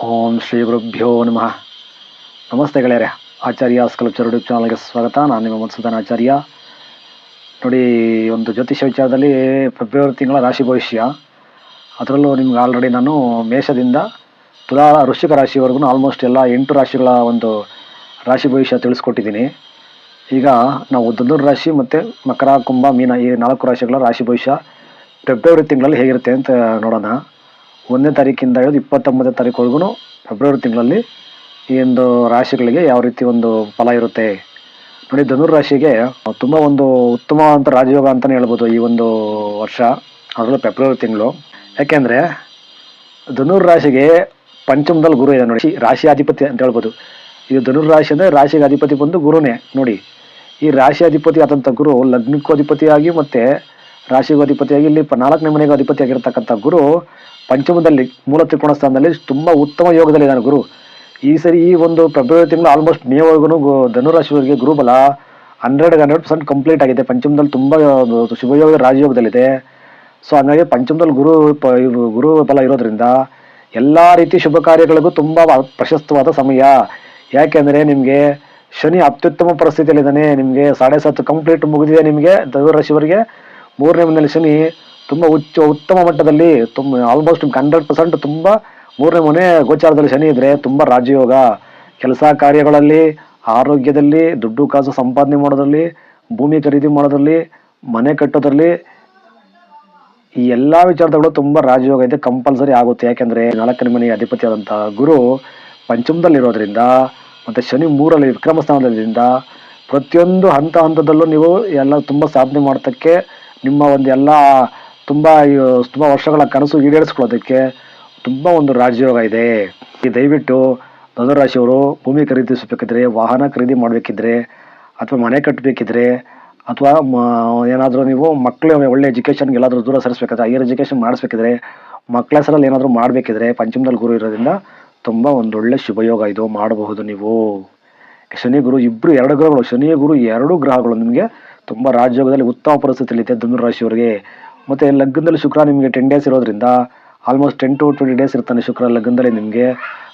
ಓಂ ಶ್ರೀ ಗುರುಭ್ಯೋ ನಮಃ. ನಮಸ್ತೆ ಗೆಳೆಯರೆ, ಆಚಾರ್ಯ ಸ್ಕಲ್ಪ್ಚರ್ ಯೂಟ್ಯೂಬ್ ಚಾನಲ್ಗೆ ಸ್ವಾಗತ. ನಾನು ನಿಮ್ಮ ಮಧುಸೂದನ್ ಆಚಾರ್ಯ. ನೋಡಿ, ಒಂದು ಜ್ಯೋತಿಷ್ಯ ವಿಚಾರದಲ್ಲಿ ಫೆಬ್ರವರಿ ತಿಂಗಳ ರಾಶಿ ಭವಿಷ್ಯ. ಅದರಲ್ಲೂ ನಿಮ್ಗೆ ಆಲ್ರೆಡಿ ನಾನು ಮೇಷದಿಂದ ತುಲಾ ವೃಶ್ಚಿಕ ರಾಶಿವರೆಗೂ ಆಲ್ಮೋಸ್ಟ್ ಎಲ್ಲ ಎಂಟು ರಾಶಿಗಳ ಒಂದು ರಾಶಿ ಭವಿಷ್ಯ ತಿಳಿಸ್ಕೊಟ್ಟಿದ್ದೀನಿ. ಈಗ ನಾವು ಧನುರ್ ರಾಶಿ ಮತ್ತು ಮಕರ, ಕುಂಭ, ಮೀನ ಈ ನಾಲ್ಕು ರಾಶಿಗಳ ರಾಶಿ ಭವಿಷ್ಯ ಫೆಬ್ರವರಿ ತಿಂಗಳಲ್ಲಿ ಹೇಗಿರುತ್ತೆ ಅಂತ ನೋಡೋಣ. ಒಂದನೇ ತಾರೀಕಿಂದ ಹಿಡಿದು ಇಪ್ಪತ್ತೊಂಬತ್ತನೇ ತಾರೀಕುವರೆಗೂ ಫೆಬ್ರವರಿ ತಿಂಗಳಲ್ಲಿ ಈ ಒಂದು ರಾಶಿಗಳಿಗೆ ಯಾವ ರೀತಿ ಒಂದು ಫಲ ಇರುತ್ತೆ? ನೋಡಿ, ಧನುರ್ ರಾಶಿಗೆ ತುಂಬ ಒಂದು ಉತ್ತಮವಾದಂಥ ರಾಜಯೋಗ ಅಂತಲೇ ಹೇಳ್ಬೋದು ಈ ಒಂದು ವರ್ಷ ಅದರಲ್ಲೂ ಫೆಬ್ರವರಿ ತಿಂಗಳು. ಯಾಕೆಂದರೆ ಧನುರ್ ರಾಶಿಗೆ ಪಂಚಮದಲ್ಲಿ ಗುರು ಇದೆ ನೋಡಿ ರಾಶಿ ಅಧಿಪತಿ ಅಂತ ಹೇಳ್ಬೋದು. ಇದು ಧನುರ್ ರಾಶಿ ಅಂದರೆ ರಾಶಿಗೆ ಅಧಿಪತಿ ಬಂದು ಗುರುನೇ, ನೋಡಿ. ಈ ರಾಶಿ ಅಧಿಪತಿ ಆದಂಥ ಗುರು ಲಗ್ನಕ್ಕೂ ಅಧಿಪತಿಯಾಗಿ ಮತ್ತು ರಾಶಿಗೂ ಅಧಿಪತಿಯಾಗಿ ಇಲ್ಲಿ ನಾಲ್ಕನೇ ಮನೆಗೂ ಅಧಿಪತಿಯಾಗಿರ್ತಕ್ಕಂಥ ಗುರು ಪಂಚಮದಲ್ಲಿ ಮೂಲ ತ್ರಿಕೋಣ ಸ್ಥಾನದಲ್ಲಿ ತುಂಬ ಉತ್ತಮ ಯೋಗದಲ್ಲಿದ್ದಾನೆ ಗುರು. ಈ ಸರಿ ಈ ಒಂದು ಫೆಬ್ರವರಿ ತಿಂಗಳು ಆಲ್ಮೋಸ್ಟ್ ಮೇವರೆಗೂ ಧನುರಾಶಿಯವರಿಗೆ ಗುರುಬಲ ಹಂಡ್ರೆಡ್ ಹಂಡ್ರೆಡ್ ಪರ್ಸೆಂಟ್ ಕಂಪ್ಲೀಟ್ ಆಗಿದೆ. ಪಂಚಮದಲ್ಲಿ ತುಂಬ ಶುಭಯೋಗ ರಾಜಯೋಗದಲ್ಲಿದೆ. ಸೊ ಹಂಗಾಗಿ ಪಂಚಮದಲ್ಲಿ ಗುರು ಪ- ಗುರು ಬಲ ಇರೋದ್ರಿಂದ ಎಲ್ಲ ರೀತಿ ಶುಭ ಕಾರ್ಯಗಳಿಗೂ ತುಂಬ ಪ್ರಶಸ್ತವಾದ ಸಮಯ. ಯಾಕೆಂದರೆ ನಿಮಗೆ ಶನಿ ಅತ್ಯುತ್ತಮ ಪರಿಸ್ಥಿತಿಯಲ್ಲಿದ್ದಾನೆ. ನಿಮಗೆ ಸಾಡೆ ಸತ್ತು ಕಂಪ್ಲೀಟ್ ಮುಗಿದಿದೆ ನಿಮಗೆ. ಧನುರಾಶಿಯವರಿಗೆ ಮೂರನೇ ಮನೆಯಲ್ಲಿ ಶನಿ ತುಂಬ ಉಚ್ಚ, ಉತ್ತಮ ಮಟ್ಟದಲ್ಲಿ ತುಂಬ ಆಲ್ಮೋಸ್ಟ್ ಹಂಡ್ರೆಡ್ ಪರ್ಸೆಂಟ್ ತುಂಬ ಮೂರನೇ ಮನೆ ಗೋಚಾರದಲ್ಲಿ ಶನಿ ಇದ್ರೆ ತುಂಬ ರಾಜಯೋಗ. ಕೆಲಸ ಕಾರ್ಯಗಳಲ್ಲಿ, ಆರೋಗ್ಯದಲ್ಲಿ, ದುಡ್ಡು ಕಾಸು ಸಂಪಾದನೆ ಮಾಡೋದ್ರಲ್ಲಿ, ಭೂಮಿ ಖರೀದಿ ಮಾಡೋದ್ರಲ್ಲಿ, ಮನೆ ಕಟ್ಟೋದ್ರಲ್ಲಿ ಈ ಎಲ್ಲ ವಿಚಾರದಲ್ಲೂ ತುಂಬ ರಾಜಯೋಗ ಇದೆ ಕಂಪಲ್ಸರಿ ಆಗುತ್ತೆ. ಯಾಕೆಂದರೆ ನಾಲ್ಕನೇ ಮನೆಯ ಅಧಿಪತಿ ಆದಂಥ ಗುರು ಪಂಚಮದಲ್ಲಿರೋದ್ರಿಂದ ಮತ್ತು ಶನಿ ಮೂರಲ್ಲಿ ವಿಕ್ರಮ ಸ್ಥಾನದಲ್ಲಿರೋದ್ರಿಂದ ಪ್ರತಿಯೊಂದು ಹಂತ ಹಂತದಲ್ಲೂ ನೀವು ಎಲ್ಲ ತುಂಬ ಸಾಧನೆ ಮಾಡೋದಕ್ಕೆ ನಿಮ್ಮ ಒಂದು ಎಲ್ಲ ತುಂಬ ತುಂಬ ವರ್ಷಗಳ ಕನಸು ಈಡೇರಿಸ್ಕೊಳ್ಳೋದಕ್ಕೆ ತುಂಬ ಒಂದು ರಾಜಯೋಗ ಇದೆ. ಈ ದಯವಿಟ್ಟು ಧನುರಾಶಿಯವರು ಭೂಮಿ ಖರೀದಿಸಬೇಕಿದ್ರೆ ವಾಹನ ಖರೀದಿ ಮಾಡಬೇಕಿದ್ರೆ, ಅಥವಾ ಮನೆ ಕಟ್ಟಬೇಕಿದ್ರೆ ಅಥವಾ ಏನಾದರೂ ನೀವು ಮಕ್ಕಳು ಒಳ್ಳೆ ಎಜುಕೇಷನ್ಗೆ ಎಲ್ಲಾದರೂ ದೂರ ಸರಿಸ್ಬೇಕಾದ್ರೆ, ಹೈಯರ್ ಎಜುಕೇಷನ್ ಮಾಡಿಸ್ಬೇಕಿದ್ರೆ ಮಕ್ಕಳ ಹೆಸರಲ್ಲಿ ಏನಾದರೂ ಮಾಡಬೇಕಿದ್ರೆ ಪಂಚಮದಲ್ಲಿ ಗುರು ಇರೋದ್ರಿಂದ ತುಂಬ ಒಂದೊಳ್ಳೆ ಶುಭಯೋಗ ಇದು ಮಾಡಬಹುದು ನೀವು. ಶನಿ ಗುರು ಇಬ್ಬರು ಎರಡು ಗ್ರಹಗಳು, ಶನಿ ಗುರು ಎರಡು ಗ್ರಹಗಳು ನಿಮಗೆ ತುಂಬ ರಾಜಯೋಗದಲ್ಲಿ ಉತ್ತಮ ಪರಿಸ್ಥಿತಿಯಲ್ಲಿದೆ ಧನುರ್ ರಾಶಿಯವರಿಗೆ ಮತ್ತು ಲಗ್ನದಲ್ಲಿ ಶುಕ್ರ ನಿಮಗೆ ಟೆನ್ ಡೇಸ್ ಇರೋದ್ರಿಂದ almost ten to twenty days ಇರ್ತಾನೆ ಶುಕ್ರ ಲಗ್ನದಲ್ಲಿ ನಿಮಗೆ.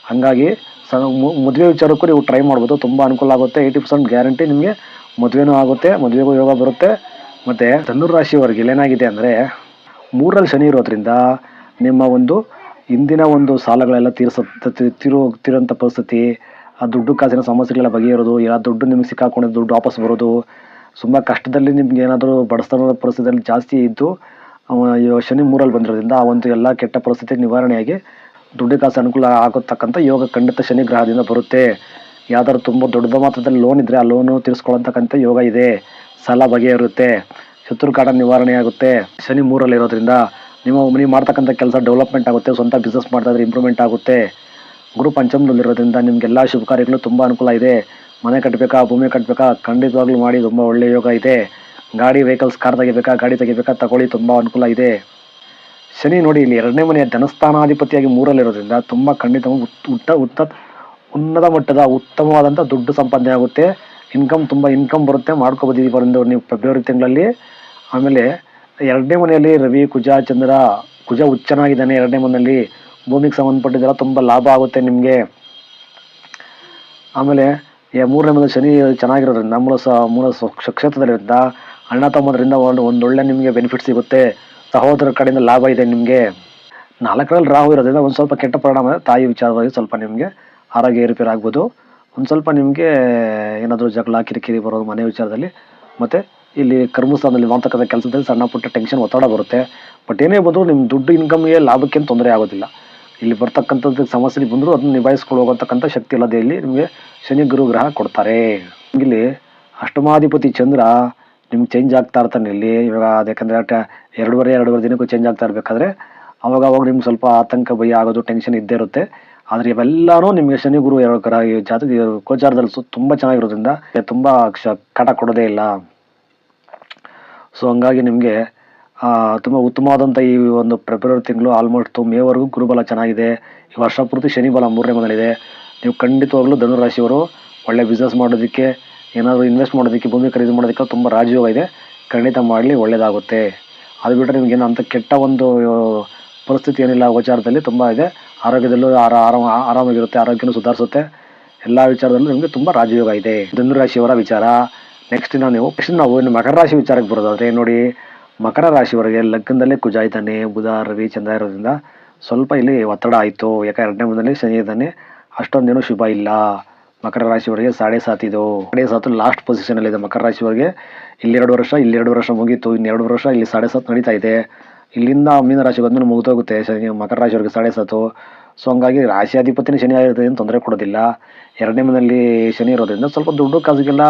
ಹಾಗಾಗಿ ಸ ಮದುವೆ ವಿಚಾರಕ್ಕೂ ನೀವು ಟ್ರೈ ಮಾಡ್ಬೋದು. ತುಂಬ ಅನುಕೂಲ ಆಗುತ್ತೆ. ಏಯ್ಟಿ ಪರ್ಸೆಂಟ್ ಗ್ಯಾರಂಟಿ ನಿಮಗೆ ಮದುವೆನೂ ಆಗುತ್ತೆ, ಮದುವೆಗೂ ಯೋಗ ಬರುತ್ತೆ. ಮತ್ತು ಧನುರ್ ರಾಶಿಯವರಿಗೆ ಏನಾಗಿದೆ ಅಂದರೆ ಮೂರಲ್ಲಿ ಶನಿ ಇರೋದ್ರಿಂದ ನಿಮ್ಮ ಒಂದು ಇಂದಿನ ಒಂದು ಸಾಲಗಳೆಲ್ಲ ತೀರಿಸ ತಿರು ಪರಿಸ್ಥಿತಿ, ಆ ದುಡ್ಡು ಕಾಸಿನ ಸಮಸ್ಯೆಗಳೆಲ್ಲ ಬಗೆಯಿರೋದು ಎಲ್ಲ ದುಡ್ಡು ನಿಮಗೆ ಸಿಕ್ಕಾಕೊಂಡಿದ್ದು ದುಡ್ಡು ವಾಪಸ್ ಬರೋದು, ತುಂಬ ಕಷ್ಟದಲ್ಲಿ ನಿಮ್ಗೆ ಏನಾದರೂ ಬಡಸ್ತನದ ಪರಿಸ್ಥಿತಿಯಲ್ಲಿ ಜಾಸ್ತಿ ಇದ್ದು ಶನಿ ಮೂರಲ್ಲಿ ಬಂದಿರೋದ್ರಿಂದ ಆ ಒಂದು ಎಲ್ಲ ಕೆಟ್ಟ ಪರಿಸ್ಥಿತಿ ನಿವಾರಣೆಯಾಗಿ ದುಡ್ಡು ಕಾಸು ಅನುಕೂಲ ಆಗತಕ್ಕಂಥ ಯೋಗ ಖಂಡಿತ ಶನಿ ಗ್ರಹದಿಂದ ಬರುತ್ತೆ. ಯಾವ್ದಾದ್ರು ತುಂಬ ದೊಡ್ಡ ಮಾತ್ರದಲ್ಲಿ ಲೋನ್ ಇದ್ದರೆ ಆ ಲೋನು ತೀರಿಸ್ಕೊಳ್ಳೋತಕ್ಕಂಥ ಯೋಗ ಇದೆ. ಸಾಲ ಬಗೆಹರುತ್ತೆ. ಇರುತ್ತೆ ಕಾಟ ನಿವಾರಣೆ ಆಗುತ್ತೆ ಶನಿ ಮೂರಲ್ಲಿ ಇರೋದ್ರಿಂದ ನಿಮ್ಮ ನೀವು ಮಾಡ್ತಕ್ಕಂಥ ಕೆಲಸ ಡೆವಲಪ್ಮೆಂಟ್ ಆಗುತ್ತೆ, ಸ್ವಂತ ಬಿಸ್ನೆಸ್ ಮಾಡ್ತಾ ಇದ್ರೆ ಇಂಪ್ರೂವ್ಮೆಂಟ್ ಆಗುತ್ತೆ. ಗುರು ಪಂಚಮದಲ್ಲಿರೋದ್ರಿಂದ ನಿಮ್ಗೆಲ್ಲ ಶುಭ ಕಾರ್ಯಗಳು ತುಂಬ ಅನುಕೂಲ ಇದೆ. ಮನೆ ಕಟ್ಟಬೇಕಾ ಭೂಮಿ ಕಟ್ಟಬೇಕಾ ಖಂಡಿತವಾಗ್ಲೂ ಮಾಡಿ, ತುಂಬ ಒಳ್ಳೆಯ ಯೋಗ ಇದೆ. ಗಾಡಿ ವೆಹಿಕಲ್ಸ್ ಕಾರ್ ತೆಗಿಬೇಕಾ, ಗಾಡಿ ತೆಗಿಬೇಕಾ, ತಗೊಳ್ಳಿ, ತುಂಬ ಅನುಕೂಲ ಇದೆ. ಶನಿ ನೋಡಿ, ಇಲ್ಲಿ ಎರಡನೇ ಮನೆಯ ಧನಸ್ಥಾನಾಧಿಪತಿಯಾಗಿ ಮೂರಲ್ಲಿರೋದ್ರಿಂದ ತುಂಬ ಖಂಡಿತ ಉತ್- ಉತ್ತ ಉತ್ತ ಉನ್ನತ ಮಟ್ಟದ ಉತ್ತಮವಾದಂಥ ದುಡ್ಡು ಸಂಪಾದನೆ ಆಗುತ್ತೆ. ಇನ್ಕಮ್ ತುಂಬ ಇನ್ಕಮ್ ಬರುತ್ತೆ. ಮಾಡ್ಕೊಬೋದಿದ್ದೀವಿ ಬರೋದು ನೀವು ಫೆಬ್ರವರಿ ತಿಂಗಳಲ್ಲಿ. ಆಮೇಲೆ ಎರಡನೇ ಮನೆಯಲ್ಲಿ ರವಿ, ಕುಜ, ಚಂದ್ರ, ಕುಜ ಹುಚ್ಚನಾಗಿದ್ದಾನೆ ಎರಡನೇ ಮನೆಯಲ್ಲಿ. ಭೂಮಿಗೆ ಸಂಬಂಧಪಟ್ಟಿದ್ದೆಲ್ಲ ತುಂಬ ಲಾಭ ಆಗುತ್ತೆ ನಿಮಗೆ. ಆಮೇಲೆ ಮೂರನೇ ಮನೆ ಶನಿ ಚೆನ್ನಾಗಿರೋದ್ರಿಂದ ಮೂಲ ಸ ಮೂಲ ಸ- ಕ್ಷೇತ್ರದಲ್ಲಿರೋದ್ರಿಂದ ಅಣ್ಣ ತಮ್ಮದ್ರಿಂದ ಒಂದು ಒಂದೊಳ್ಳೆ ನಿಮಗೆ ಬೆನಿಫಿಟ್ ಸಿಗುತ್ತೆ. ಸಹೋದರ ಕಡೆಯಿಂದ ಲಾಭ ಇದೆ ನಿಮಗೆ. ನಾಲ್ಕರಲ್ಲಿ ರಾಹು ಇರೋದ್ರಿಂದ ಒಂದು ಸ್ವಲ್ಪ ಕೆಟ್ಟ ಪರಿಣಾಮ ತಾಯಿ ವಿಚಾರವಾಗಿ ಸ್ವಲ್ಪ ನಿಮಗೆ ಆರೋಗ್ಯ ಏರುಪೇರು ಆಗ್ಬೋದು. ಒಂದು ಸ್ವಲ್ಪ ನಿಮಗೆ ಏನಾದರೂ ಜಗಳ, ಕಿರಿಕಿರಿ ಬರೋದು ಮನೆ ವಿಚಾರದಲ್ಲಿ. ಮತ್ತು ಇಲ್ಲಿ ಕರ್ಮಸ್ಥಾನದಲ್ಲಿ ವಾಂತಕದ ಕೆಲಸದಲ್ಲಿ ಸಣ್ಣ ಪುಟ್ಟ ಟೆನ್ಷನ್ ಒತ್ತಡ ಬರುತ್ತೆ. ಬಟ್ ಏನೇ ಬಂದರೂ ನಿಮ್ಮ ದುಡ್ಡು ಇನ್ಕಮ್ಗೆ ಲಾಭಕ್ಕೇನು ತೊಂದರೆ ಆಗೋದಿಲ್ಲ. ಇಲ್ಲಿ ಬರ್ತಕ್ಕಂಥದ್ದು ಸಮಸ್ಯೆ ಬಂದರೂ ಅದನ್ನು ನಿಭಾಯಿಸ್ಕೊಂಡು ಹೋಗೋತಕ್ಕಂಥ ಶಕ್ತಿ ಇಲ್ಲದೆ ಇಲ್ಲಿ ನಿಮಗೆ ಶನಿ, ಗುರು, ಗ್ರಹ ಕೊಡ್ತಾರೆ. ಇಲ್ಲಿ ಅಷ್ಟಮಾಧಿಪತಿ ಚಂದ್ರ ನಿಮ್ಗೆ ಚೇಂಜ್ ಆಗ್ತಾ ಇರ್ತಾನೆ ಇಲ್ಲಿ. ಇವಾಗ ಅದಕ್ಕಂದ್ರೆ ಟ ಎರಡೂವರೆ ಎರಡೂವರೆ ದಿನಕ್ಕೂ ಚೇಂಜ್ ಆಗ್ತಾ ಇರಬೇಕಾದ್ರೆ ಅವಾಗ ಅವಾಗ ನಿಮ್ಗೆ ಸ್ವಲ್ಪ ಆತಂಕ, ಭಯ ಆಗೋದು ಟೆನ್ಷನ್ ಇದ್ದೇ ಇರುತ್ತೆ. ಆದರೆ ಇವೆಲ್ಲನೂ ನಿಮಗೆ ಶನಿ, ಗುರು ಎರಡು ಕರ ಈ ಜಾತಕ ಗೋಚಾರದಲ್ಲಿ ಸು ತುಂಬ ಚೆನ್ನಾಗಿರೋದ್ರಿಂದ ತುಂಬ ಕ್ಷ ಕಾಟ ಕೊಡೋದೇ ಇಲ್ಲ. ಸೊ ಹಂಗಾಗಿ ನಿಮಗೆ ತುಂಬ ಉತ್ತಮವಾದಂಥ ಈ ಒಂದು ಫೆಬ್ರವರಿ ತಿಂಗಳು ಆಲ್ಮೋಸ್ಟ್ ಮೇವರೆಗೂ ಗುರುಬಲ ಚೆನ್ನಾಗಿದೆ. ಈ ವರ್ಷ ಪೂರ್ತಿ ಶನಿಬಲ ಮೂರನೇ ಮನೆಯಲ್ಲಿದೆ. ನೀವು ಖಂಡಿತವಾಗ್ಲೂ ಧನುರಾಶಿಯವರು ಒಳ್ಳೆ ಬಿಸ್ನೆಸ್ ಮಾಡೋದಕ್ಕೆ ಏನಾದರೂ ಇನ್ವೆಸ್ಟ್ ಮಾಡೋದಕ್ಕೆ, ಭೂಮಿ ಖರೀದಿ ಮಾಡೋದಕ್ಕೆ ತುಂಬ ರಾಜಯೋಗ ಇದೆ ಖಂಡಿತ ಮಾಡಲಿ ಒಳ್ಳೆಯದಾಗುತ್ತೆ ಅದು ಬಿಟ್ಟರೆ ನಿಮಗೇನು ಅಂಥ ಕೆಟ್ಟ ಒಂದು ಪರಿಸ್ಥಿತಿ ಏನಿಲ್ಲ ವಿಚಾರದಲ್ಲಿ, ತುಂಬ ಇದೆ. ಆರೋಗ್ಯದಲ್ಲೂ ಆರ ಆರಾಮ ಆರಾಮಾಗಿರುತ್ತೆ, ಆರೋಗ್ಯನೂ ಸುಧಾರಿಸುತ್ತೆ. ಎಲ್ಲ ವಿಚಾರದಲ್ಲೂ ನಿಮಗೆ ತುಂಬ ರಾಜಯೋಗ ಇದೆ ಧನು ರಾಶಿಯವರ ವಿಚಾರ ನೆಕ್ಸ್ಟ್ ನಾವು ನೀವು ನೆಕ್ಸ್ಟ್ ನಾವು ಇನ್ನು ಮಕರ ರಾಶಿ ವಿಚಾರಕ್ಕೆ ಬರೋದಾದರೆ, ನೋಡಿ, ಮಕರ ರಾಶಿವರೆಗೆ ಲಗ್ನದಲ್ಲೇ ಕುಜ ಇದ್ದಾನೆ ಬುಧ, ರವಿ, ಚಂದ್ರ ಇರೋದ್ರಿಂದ ಸ್ವಲ್ಪ ಇಲ್ಲಿ ಒತ್ತಡ ಆಯಿತು. ಯಾಕೆ ಎರಡನೇ ಮನೆಯಲ್ಲಿ ಶನಿ ಇದ್ದಾನೆ. ಅಷ್ಟೊಂದೇನು ಶುಭ ಇಲ್ಲ. ಮಕರ ರಾಶಿಯವರಿಗೆ ಸಾಡೆ ಸಾತ್ ಇದು. ಸಾಡೆ ಸಾತು ಲಾಸ್ಟ್ ಪೊಸಿಷನ್ ಇದೆ ಮಕರ ರಾಶಿಯವರಿಗೆ. ಇಲ್ಲೆರಡು ವರ್ಷ ಇಲ್ಲೆರಡು ವರ್ಷ ಮುಗೀತು ಇನ್ನೆರಡು ವರ್ಷ ಇಲ್ಲಿ ಸಾಡೆ ಸಾತ್ ನಡೀತಾ ಇದೆ. ಇಲ್ಲಿಂದ ಮೀನ ರಾಶಿ ಬಂದ್ಮೇಲೆ ಮುಗಿದೋಗುತ್ತೆ ಶನಿ, ಮಕರ ರಾಶಿಯವರಿಗೆ ಸಾಡೆ ಸಾತು. ಸೊ ಹಂಗಾಗಿ ರಾಶಿಯಾಧಿಪತಿನೇ ಶನಿ ಏನು ತೊಂದರೆ ಕೊಡೋದಿಲ್ಲ. ಎರಡನೇ ಮನೆಯಲ್ಲಿ ಶನಿ ಇರೋದ್ರಿಂದ ಸ್ವಲ್ಪ ದುಡ್ಡು ಕಾಸಿಗೆಲ್ಲ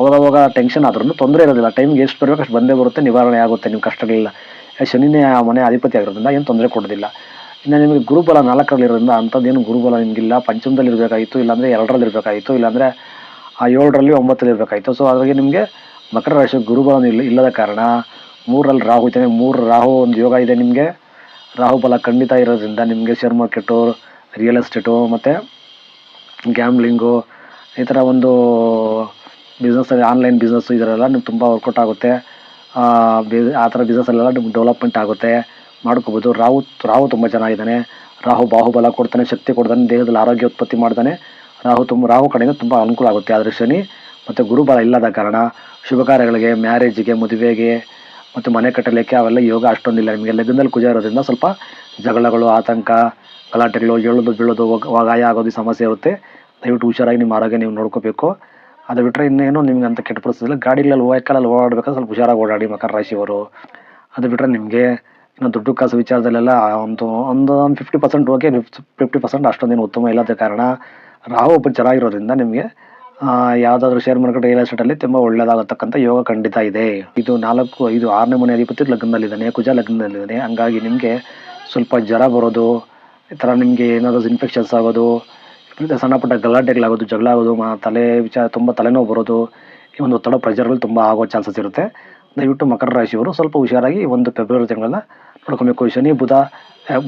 ಅವಾಗವಾಗ ಟೆನ್ಷನ್ ಆದ್ರೂ ತೊಂದರೆ ಇರೋದಿಲ್ಲ. ಟೈಮ್ಗೆ ಎಷ್ಟು ಬರಬೇಕು ಅಷ್ಟು ಬಂದೇ ಬರುತ್ತೆ, ನಿವಾರಣೆ ಆಗುತ್ತೆ. ನಿಮ್ಮ ಕಷ್ಟಗಳಿಲ್ಲ. ಶನಿನೇ ಆ ಮನೆ ಅಧಿಪತಿ ಆಗಿರೋದ್ರಿಂದ ಏನು ತೊಂದರೆ ಕೊಡೋದಿಲ್ಲ. ಇನ್ನು ನಿಮಗೆ ಗುರುಬಲ ನಾಲ್ಕರಲ್ಲಿ ಇರೋದ್ರಿಂದ ಅಂಥದ್ದೇನು ಗುರುಬಲ ನಿಮಗಿಲ್ಲ. ಪಂಚಮದಲ್ಲಿ ಇರಬೇಕಾಗಿತ್ತು, ಇಲ್ಲಾಂದರೆ ಎರಡರಲ್ಲಿ ಇರಬೇಕಾಗಿತ್ತು, ಇಲ್ಲಾಂದರೆ ಆ ಏಳರಲ್ಲಿ ಒಂಬತ್ತರಲ್ಲಿ ಇರಬೇಕಾಗಿತ್ತು. ಸೊ ಅದರಾಗಿ ನಿಮಗೆ ಮಕರ ರಾಶಿ ಗುರುಬಲ ಇಲ್ಲ, ಇಲ್ಲದ ಕಾರಣ ಮೂರರಲ್ಲಿ ರಾಹು ಇದ್ದಾನೆ. ಮೂರು ರಾಹು ಒಂದು ಯೋಗ ಇದೆ ನಿಮಗೆ. ರಾಹು ಬಲ ಖಂಡಿತ ಇರೋದ್ರಿಂದ ನಿಮಗೆ ಶೇರ್ ಮಾರ್ಕೆಟು ರಿಯಲ್ ಎಸ್ಟೇಟು ಮತ್ತು ಗ್ಯಾಮ್ಲಿಂಗು ಈ ಥರ ಒಂದು ಬಿಸ್ನೆಸ್ ಆನ್ಲೈನ್ ಬಿಸ್ನೆಸ್ಸು ಇದರಲ್ಲ ನಿಮ್ಗೆ ತುಂಬ ವರ್ಕೌಟ್ ಆಗುತ್ತೆ. ಆ ಥರ ಬಿಸ್ನೆಸ್ಸಲ್ಲೆಲ್ಲ ನಿಮ್ಗೆ ಡೆವಲಪ್ಮೆಂಟ್ ಆಗುತ್ತೆ. ಮಾಡ್ಕೋಬೋದು. ರಾಹು ರಾಹು ತುಂಬ ಚೆನ್ನಾಗಿದ್ದಾನೆ. ರಾಹು ಬಾಹುಬಲ ಕೊಡ್ತಾನೆ, ಶಕ್ತಿ ಕೊಡ್ತಾನೆ, ದೇಹದಲ್ಲಿ ಆರೋಗ್ಯ ಉತ್ಪತ್ತಿ ಮಾಡ್ತಾನೆ. ರಾಹು ತುಂಬ, ರಾಹು ಕಡೆಯಿಂದ ತುಂಬ ಅನುಕೂಲ ಆಗುತ್ತೆ ಆದರೆ ಶನಿ ಮತ್ತು ಗುರುಬಲ ಇಲ್ಲದ ಕಾರಣ ಶುಭ ಕಾರ್ಯಗಳಿಗೆ ಮ್ಯಾರೇಜಿಗೆ ಮದುವೆಗೆ, ಮತ್ತು ಮನೆ ಕಟ್ಟಲಿಕ್ಕೆ ಅವೆಲ್ಲ ಯೋಗ ಅಷ್ಟೊಂದಿಲ್ಲ. ನಿಮಗೆ ಲಗ್ನದಲ್ಲಿ ಕುಜ ಇರೋದ್ರಿಂದ ಸ್ವಲ್ಪ ಜಗಳಗಳು, ಆತಂಕ, ಗಲಾಟೆಗಳು ಹೇಳೋದು ಬೀಳೋದು, ಒಗ- ಗಾಯ ಆಗೋದು ಸಮಸ್ಯೆ ಇರುತ್ತೆ. ದಯವಿಟ್ಟು ಹುಷಾರಾಗಿ ನಿಮ್ಮ ಆರೋಗ್ಯ ನೀವು ನೋಡ್ಕೋಬೇಕು. ಅದು ಬಿಟ್ಟರೆ ಇನ್ನೇನು ನಿಮ್ಗೆ ಅಂತ ಕೆಟ್ಟ ಪರಿಸ್ಥಿತಿ ಇಲ್ಲ ಗಾಡಿಗಳಲ್ಲಿ ವೆಹಿಕಲಲ್ಲಿ ಓಡಾಡಬೇಕಾದ್ರೆ ಸ್ವಲ್ಪ ಹುಷಾರಾಗಿ ಓಡಾಡಿ ಮಕರ ರಾಶಿಯವರು. ಅದು ಬಿಟ್ಟರೆ ನಿಮಗೆ ಇನ್ನು ದುಡ್ಡು ಕಾಸು ವಿಚಾರದಲ್ಲೆಲ್ಲ ಒಂದು ಒಂದು fifty percent okay fifty percent ಅಷ್ಟೊಂದೇನು ಉತ್ತಮ ಇಲ್ಲದ ಕಾರಣ ರಾಹು ಒಬ್ಬರು ಚೆನ್ನಾಗಿರೋದ್ರಿಂದ ನಿಮಗೆ ಯಾವುದಾದ್ರೂ ಶೇರ್ ಮಾರ್ಕೆಟ್ ರಿಯಲ್ ಎಸ್ಟೇಟಲ್ಲಿ ತುಂಬ ಒಳ್ಳೆಯದಾಗತಕ್ಕಂಥ ಯೋಗ ಖಂಡಿತ ಇದೆ. ಇದು ನಾಲ್ಕು ಇದು ಆರನೇ ಮನೆ ಅಧಿಪತಿ ಲಗ್ನದಲ್ಲಿದ್ದಾನೆ, ಕುಜ ಲಗ್ನದಲ್ಲಿದ್ದಾನೆ. ಹಂಗಾಗಿ ನಿಮಗೆ ಸ್ವಲ್ಪ ಜ್ವರ ಬರೋದು, ಈ ಥರ ನಿಮಗೆ ಏನಾದರೂ ಇನ್ಫೆಕ್ಷನ್ಸ್ ಆಗೋದು ಸಣ್ಣ ಪುಟ್ಟ ಗಲಾಟೆಗಳಾಗೋದು, ಜಗಳ ಆಗೋದು, ಮಾ, ತಲೆ ವಿಚಾರ, ತುಂಬ ತಲೆನೋವು ಬರೋದು, ಈ ಒಂದು ಒತ್ತಡ ಪ್ರೆಷರ್ಗಳು ತುಂಬ ಆಗೋ ಚಾನ್ಸಸ್ ಇರುತ್ತೆ. ದಯವಿಟ್ಟು ಮಕರ ರಾಶಿಯವರು ಸ್ವಲ್ಪ ಹುಷಾರಾಗಿ ಒಂದು ಫೆಬ್ರವರಿ ತಿಂಗಳನ್ನ ನೋಡ್ಕೊಬೇಕು ಶನಿ, ಬುಧ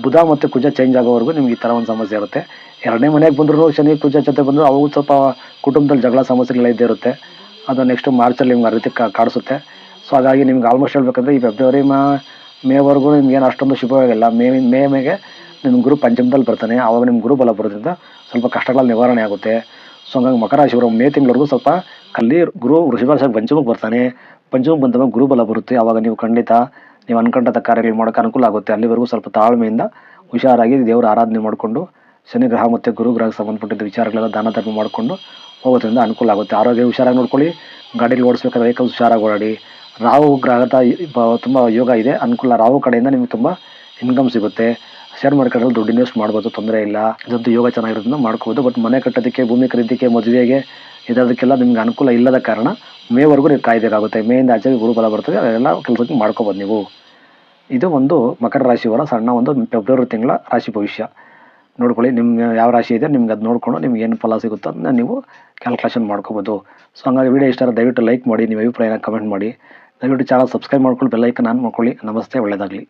ಬುಧ ಮತ್ತು ಕುಜ ಚೇಂಜ್ ಆಗೋವರೆಗೂ ನಿಮ್ಗೆ ಈ ಥರ ಒಂದು ಸಮಸ್ಯೆ ಇರುತ್ತೆ. ಎರಡನೇ ಮನೆಗೆ ಬಂದರೂ ಶನಿ, ಕುಜ ಜೊತೆ ಬಂದರೂ ಅವು ಸ್ವಲ್ಪ ಕುಟುಂಬದಲ್ಲಿ ಜಗಳ ಸಮಸ್ಯೆಗಳೆಲ್ಲ ಇದ್ದೇ ಇರುತ್ತೆ. ಅದು ನೆಕ್ಸ್ಟ್ ಮಾರ್ಚಲ್ಲಿ ನಿಮ್ಗೆ ಆ ರೀತಿ ಕಾಡಿಸುತ್ತೆ. ಸೊ ಹಾಗಾಗಿ ನಿಮ್ಗೆ ಆಲ್ಮೋಸ್ಟ್ ಹೇಳ್ಬೇಕಂದ್ರೆ ಈ ಫೆಬ್ರವರಿ ಮಾ, ಮೇವರೆಗೂ ನಿಮ್ಗೇನು ಅಷ್ಟೊಂದು ಶುಭವಾಗಿಲ್ಲ ಮೇ ಮೇ ಮೇಗೆ ನಿಮ್ಮ ಗುರು ಪಂಚಮದಲ್ಲಿ ಬರ್ತಾನೆ. ಆವಾಗ ನಿಮ್ಮ ಗುರು ಬಲ ಬರೋದ್ರಿಂದ ಸ್ವಲ್ಪ ಕಷ್ಟಗಳ ನಿವಾರಣೆ ಆಗುತ್ತೆ. ಸೊ ಹಂಗಾಗಿ ಮಕರ ರಾಶಿಯವರು ಮೇ ತಿಂಗಳವರೆಗೂ ಸ್ವಲ್ಪ ಕಲ್ಲಿ ಗುರು ವೃಷಭರಾಶಿಗೆ ಪಂಚಮಕ್ಕೆ ಬರ್ತಾನೆ. ಪಂಚಮಕ್ಕೆ ಬಂದಾಗ ಗುರು ಬಲ ಬರುತ್ತೆ. ಆವಾಗ ನೀವು ಖಂಡಿತ ನೀವು ಅನ್ಕೊಂಡಂಥ ಕಾರ್ಯಗಳು ಮಾಡೋಕೆ ಅನುಕೂಲ ಆಗುತ್ತೆ. ಅಲ್ಲಿವರೆಗೂ ಸ್ವಲ್ಪ ತಾಳ್ಮೆಯಿಂದ ಹುಷಾರಾಗಿ ದೇವರ ಆರಾಧನೆ ಮಾಡಿಕೊಂಡು, ಶನಿ ಗ್ರಹ ಮತ್ತು ಗುರು ಗ್ರಹಕ್ಕೆ ಸಂಬಂಧಪಟ್ಟಿದ್ದ ವಿಚಾರಗಳೆಲ್ಲ ದಾನ ಧರ್ಮ ಮಾಡಿಕೊಂಡು ಹೋಗೋದ್ರಿಂದ ಅನುಕೂಲ ಆಗುತ್ತೆ. ಆರೋಗ್ಯ ಹುಷಾರಾಗಿ ನೋಡ್ಕೊಳ್ಳಿ ಗಾಡೀಲಿ ಓಡಿಸ್ಬೇಕಾದ್ರೆ ವೆಹಿಕಲ್ಸ್ ಹುಷಾರಾಗಿ ಓಡಾಡಿ. ರಾಹು ಗ್ರಹದ ತುಂಬ ಯೋಗ ಇದೆ. ಅನುಕೂಲ ರಾಹು ಕಡೆಯಿಂದ ನಿಮಗೆ ತುಂಬ ಇನ್ಕಮ್ ಸಿಗುತ್ತೆ. ಶೇರ್ ಮಾರ್ಕೆಟಲ್ಲಿ ದುಡ್ಡು ಇನ್ವೆಸ್ಟ್ ಮಾಡ್ಬೋದು, ತೊಂದರೆ ಇಲ್ಲ. ಇದಂತೂ ಯೋಗ ಚೆನ್ನಾಗಿರೋದನ್ನು ಮಾಡ್ಕೋಬೋದು. ಬಟ್ ಮನೆ ಕಟ್ಟೋದಕ್ಕೆ, ಭೂಮಿ ಖರೀದಿಗೆ, ಮದುವೆಗೆ ಇದರದಕ್ಕೆಲ್ಲ ನಿಮ್ಗೆ ಅನುಕೂಲ ಇಲ್ಲದ ಕಾರಣ ಮೇವರೆಗೂ ನೀವು ಕಾಯಬೇಕಾಗುತ್ತೆ. ಮೇಯಿಂದ ಆಚೆಗೆ ಗುರುಬಲ ಬರ್ತದೆ ಅದೆಲ್ಲ ಕೆಲಸಕ್ಕೆ ಮಾಡ್ಕೋಬೋದು ನೀವು. ಇದು ಒಂದು ಮಕರ ರಾಶಿಯವರ ಸಣ್ಣ ಒಂದು ಫೆಬ್ರವರಿ ತಿಂಗಳ ರಾಶಿ ಭವಿಷ್ಯ. ನೋಡ್ಕೊಳ್ಳಿ ನಿಮ್ಮ ಯಾವ ರಾಶಿ ಇದೆ, ನಿಮ್ಗೆ ಅದು ನೋಡಿಕೊಂಡು ನಿಮ್ಗೆ ಏನು ಫಲ ಸಿಗುತ್ತೋ ಅದನ್ನ ನೀವು ಕ್ಯಾಲ್ಕುಲೇಷನ್ ಮಾಡ್ಕೋಬೋದು. ಸೊ ಹಂಗಾಗಿ ವಿಡಿಯೋ ಇಷ್ಟ ದಯವಿಟ್ಟು ಲೈಕ್ ಮಾಡಿ, ನಿಮ್ಮ ಅಭಿಪ್ರಾಯನ ಕಮೆಂಟ್ ಮಾಡಿ. ದಯವಿಟ್ಟು ಚಾನಲ್ ಸಬ್ಸ್ಕ್ರೈಬ್ ಮಾಡ್ಕೊಳ್ಳಿ ಬೆಲ್ಲೈಕನ್ ಆನ್ ಮಾಡ್ಕೊಳ್ಳಿ. ನಮಸ್ತೆ ಒಳ್ಳೆಯದಾಗಲಿ